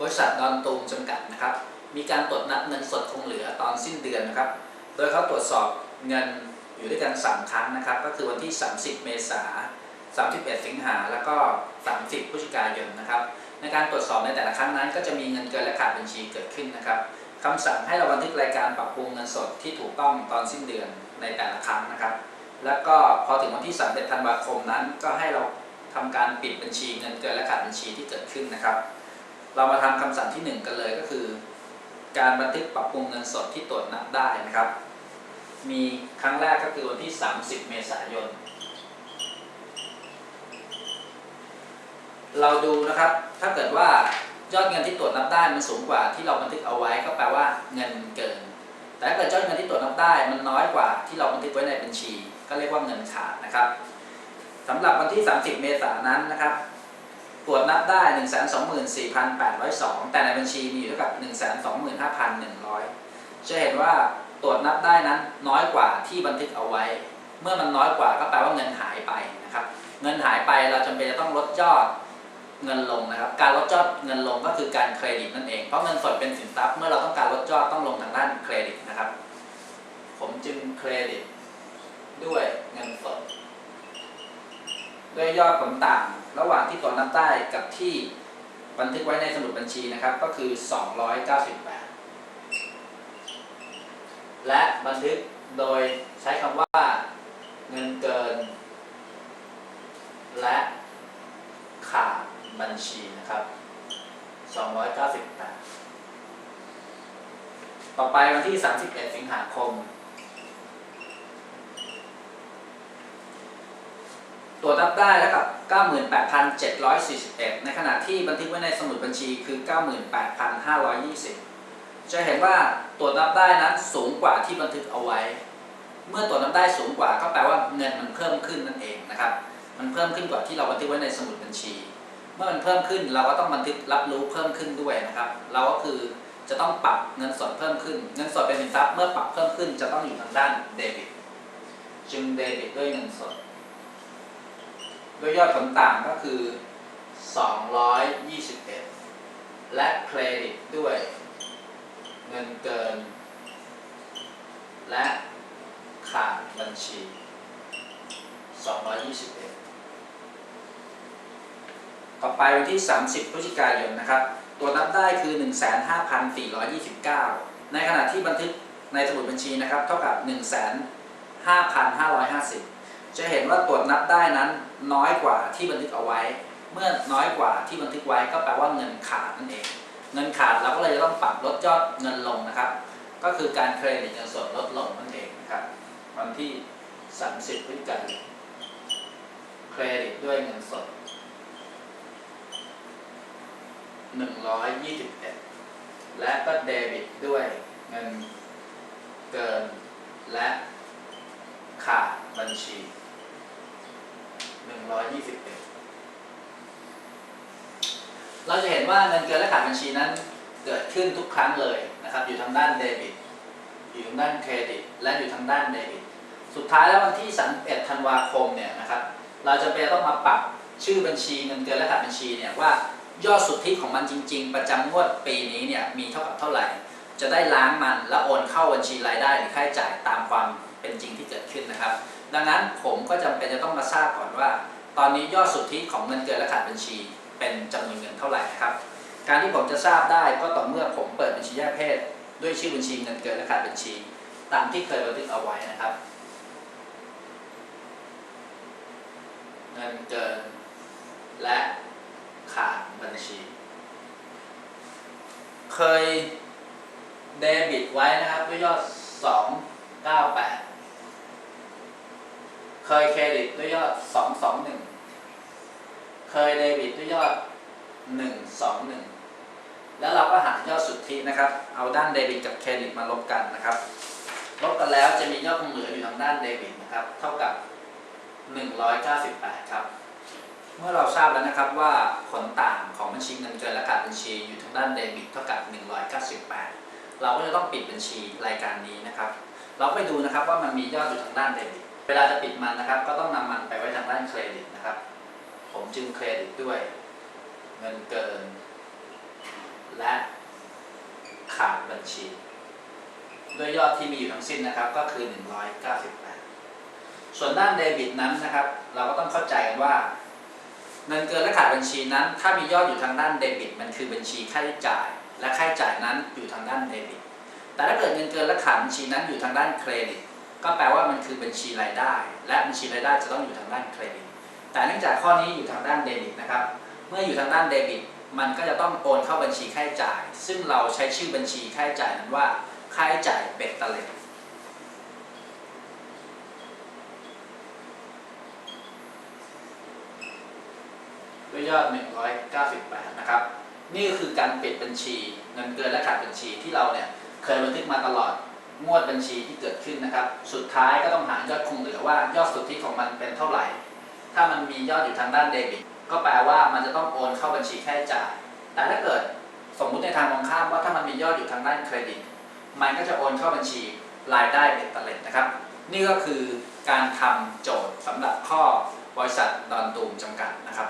บริษัทดอนตูมจำกัดนะครับ มีการตรวจนับเงินสดคงเหลือตอนสิ้นเดือนนะครับ โดยเขาตรวจสอบเงินอยู่ด้วยกัน 3 ครั้งนะครับ ก็คือวันที่ 30 เมษายน31 สิงหา แล้วก็ 30 พฤศจิกายนนะครับ ในการตรวจสอบในแต่ละครั้งนั้น ก็จะมีเงินเกินและขาดบัญชีเกิดขึ้นนะครับคำสั่งให้เราบันทึกรายการปรับปรุงเงินสดที่ถูกต้องตอนสิ้นเดือนในแต่ละครั้งนะครับ แล้วก็พอถึงวันที่31ธันวาคมนั้น ก็ให้เราทำการปิดบัญชีเงินเกินและขาดบัญชีที่เกิดขึ้นนะครับ เรามาทำคำสั่งที่ 1 กันเลยก็คือ การบันทึกปรับปรุงเงินสดที่ตรวจนับได้นะครับ มีครั้งแรกก็คือวันที่ 30 เมษายน เราดูนะครับถ้าเกิดว่ายอดเงินที่ตรวจนับได้มันสูงกว่าที่เราบันทึกเอาไว้ก็แปลว่าเงินเกิน แต่ถ้าเกิดยอดเงินที่ตรวจนับได้มันน้อยกว่าที่เราบันทึกไว้ในบัญชี ก็เรียกว่าเงินขาดนะครับสำหรับวันที่ 30 เมษายนนั้นนะครับ ตรวจนับได้ 124,802 แต่ในบัญชีมีอยู่เท่ากับ 125,100 จะเห็นว่าตรวจนับได้นั้นน้อยกว่าที่บันทึกเอาไว้ เมื่อมันน้อยกว่าก็แปลว่าเงินหายไปนะครับ เงินหายไปเราจำเป็นจะต้องลดยอดเงินลงนะครับ การลดยอดเงินลงก็คือการเครดิตนั่นเอง เพราะเงินสดเป็นสินทรัพย์เมื่อเราต้องการลดยอดต้องลงทางด้านเครดิตนะครับ ผมจึงเครดิตด้วยเงินสด ด้วยยอดผลต่าง ระหว่างที่ตรวนับได้กับที่บันทึกไว้ในสมุดบัญชีนะครับ ก็คือ 298 และบันทึกโดยใช้คำว่าเงินเกิน และขาดบัญชีนะครับ 298 ต่อไปวันที่ 31 สิงหาคม ตรวจนับได้แล้วกับ 98,741 ในขณะที่บันทึกไว้ในสมุดบัญชีคือ 98,520 จะเห็นว่าตรวจนับได้นั้นสูงกว่าที่บันทึกเอาไว้ เมื่อตรวจนับได้สูงกว่าก็แปลว่าเงินมันเพิ่มขึ้นนั่นเองนะครับ มันเพิ่มขึ้นกว่าที่เราบันทึกไว้ในสมุดบัญชี เมื่อมันเพิ่มขึ้นเราก็ต้องบันทึกรับรู้เพิ่มขึ้นด้วยนะครับ เราก็คือจะต้องปรับเงินสดเพิ่มขึ้น เงินสดเป็นสินทรัพย์เมื่อปรับเพิ่มขึ้นจะต้องอยู่ทางด้านเดบิต จึงเดบิตด้วยเงินสด ด้วยยอดผลต่างก็คือ 221 และเครดิตด้วย เงินเกิน และขาดบัญชี 221 ต่อไปวันที่ 30 พฤศจิกายนนะครับ ตัวนับได้คือ 15,429 ในขณะที่บันทึกในสมุดบัญชีนะครับ เท่ากับ 15,550 จะเห็นว่าตรวจนับได้นั้นน้อยกว่าที่บันทึกเอาไว้ เมื่อน้อยกว่าที่บันทึกไว้ก็แปลว่าเงินขาดนั่นเอง เงินขาดเราก็เลยจะต้องปรับลดยอดเงินลงนะครับ ก็คือการเครดิตเงินสดลดลงนั่นเองนะครับวันที่ 30พฤศจิกายนเครดิตด้วยเงินสด 121 และก็เดบิตด้วยเงินเกิน และขาดบัญชี 121 เราจะเห็น ว่าเงินเกินและขาดบัญชีนั้นเกิดขึ้นทุกครั้งเลยนะครับ อยู่ทางด้านเดบิต อยู่ทางด้านเครดิต และอยู่ทางด้านเดบิต สุดท้ายแล้ววันที่ 31 ธันวาคมเนี่ยนะครับ เราจะเป็นต้องมาปรับชื่อบัญชีเงินเกินและขาดบัญชีเนี่ยว่ายอดสุทธิของมันจริง ๆ ประจำงวดปีนี้เนี่ยมีเท่ากับเท่าไหร่ จะได้ล้างมันแล้วโอนเข้าบัญชีรายได้หรือค่าใช้จ่ายตามความเป็นจริงที่เกิดขึ้นนะครับ ดังนั้นผมก็จำเป็นจะต้องมาทราบก่อนว่า ตอนนี้ยอดสุทธิของเงินเกินและขาดบัญชี เป็นจำนวนเงินเท่าไหร่นะครับ การที่ผมจะทราบได้ก็ต่อเมื่อผมเปิดบัญชีแยกเพศ ด้วยชื่อบัญชีเงินเกินและขาดบัญชี ตามที่เคยบันทึกเอาไว้นะครับ เงินเกินและขาดบัญชี เคยเดบิตไว้นะครับด้วยยอด 298 เคยเครดิตด้วยยอด 221 เคยเดบิตด้วยยอด 121 แล้วเราก็หารยอดสุทธินะครับ เอาด้านเดบิตกับเครดิตมาลบกันนะครับ ลบกันแล้วจะมียอดคงเหลืออยู่ทางด้านเดบิตนะครับ เท่ากับ 198 ครับ เมื่อเราทราบแล้วนะครับว่าผลต่างของบัญชีเงินเกินและขาดบัญชีอยู่ทางด้านเดบิตเท่ากับ 198 เราก็จะต้องปิดบัญชีรายการนี้นะครับ เราไปดูนะครับว่ามันมียอดอยู่ทางด้านเดบิต เวลาจะปิดมันนะครับ ก็ต้องนำมันไปไว้ทางด้านเครดิตนะครับ ผมจึงเครดิตด้วย เงินเกิน และขาดบัญชีด้วยยอดที่มีอยู่ทั้งสิ้นนะครับก็คือ 198 ส่วนด้านเดบิตนั้นนะครับ เราก็ต้องเข้าใจกันว่า เงินเกินและขาดบัญชีนั้น ถ้ามียอดอยู่ทางด้านเดบิต มันคือบัญชีค่าใช้จ่าย และค่าใช้จ่ายนั้นอยู่ทางด้านเดบิต แต่ถ้าเกิดเงินเกินและขาดบัญชีนั้นอยู่ทางด้านเครดิต ก็แปลว่ามันคือบัญชีรายได้ และบัญชีรายได้จะต้องอยู่ทางด้านเครดิต แต่เนื่องจากข้อนี้อยู่ทางด้านเดบิตนะครับ เมื่ออยู่ทางด้านเดบิต มันก็จะต้องโอนเข้าบัญชีค่าใช้จ่าย ซึ่งเราใช้ชื่อบัญชีค่าใช้จ่ายนั้นว่าค่าใช้จ่ายเบ็ดเล็ดด้วยยอด 198 นะครับ นี่คือการปิดบัญชีเงินเกินและขาดบัญชีที่เราเนี่ยเคยบันทึกมาตลอดงวดบัญชีที่เกิดขึ้นนะครับ สุดท้ายก็ต้องหายอดคงเหลือว่ายอดสุทธิของมันเป็นเท่าไหร่ ถ้ามันมียอดอยู่ทางด้านเดบิต ก็แปลว่ามันจะต้องโอนเข้าบัญชีค่าใช้จ่าย แต่ถ้าเกิดสมมุติในทางตรงข้ามว่าถ้ามันมียอดอยู่ทางด้านเครดิต มันก็จะโอนเข้าบัญชีรายได้เบ็ดเตล็ดนะครับ นี่ก็คือการทำโจทย์สำหรับข้อบริษัทดอนตูมจำกัดนะครับ